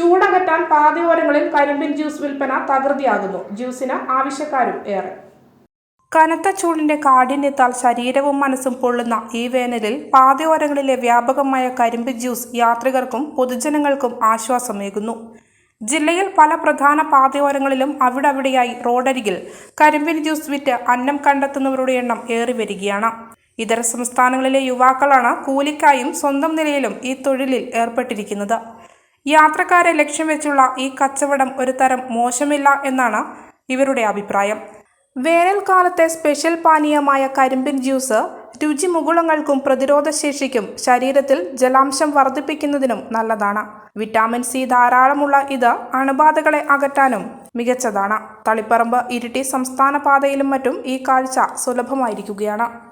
ചൂടകറ്റാൻ പാതയോരങ്ങളിൽ കരിമ്പിൻ juice വിൽപ്പന തകൃതിയാകുന്നു. ജ്യൂസിന് ആവശ്യക്കാരും ഏറെ. കനത്ത ചൂടിന്റെ കാഠിന്യത്താൽ ശരീരവും മനസ്സും പൊള്ളുന്ന ഈ വേനലിൽ പാതയോരങ്ങളിലെ വ്യാപകമായ കരിമ്പ് ജ്യൂസ് യാത്രികർക്കും പൊതുജനങ്ങൾക്കും ആശ്വാസമേകുന്നു. ജില്ലയിൽ പല പ്രധാന പാതയോരങ്ങളിലും അവിടവിടെയായി റോഡരികിൽ കരിമ്പിൻ ജ്യൂസ് വിറ്റ് അന്നം കണ്ടെത്തുന്നവരുടെ എണ്ണം ഏറി വരികയാണ്. ഇതര സംസ്ഥാനങ്ങളിലെ യുവാക്കളാണ് കൂലിക്കായും സ്വന്തം നിലയിലും ഈ തൊഴിലിൽ ഏർപ്പെട്ടിരിക്കുന്നത്. യാത്രക്കാരെ ലക്ഷ്യം വെച്ചുള്ള ഈ കച്ചവടം ഒരു തരം മോശമില്ല എന്നാണ് ഇവരുടെ അഭിപ്രായം. വേനൽക്കാലത്തെ സ്പെഷ്യൽ പാനീയമായ കരിമ്പിൻ ജ്യൂസ് രുചി മുകുളങ്ങൾക്കും പ്രതിരോധശേഷിക്കും ശരീരത്തിൽ ജലാംശം വർദ്ധിപ്പിക്കുന്നതിനും നല്ലതാണ്. വിറ്റാമിൻ സി ധാരാളമുള്ള ഇത് അണുബാധകളെ അകറ്റാനും മികച്ചതാണ്. തളിപ്പറമ്പ് ഇരിട്ടി സംസ്ഥാന പാതയിലും മറ്റും ഈ കാഴ്ച സുലഭമായിരിക്കുകയാണ്.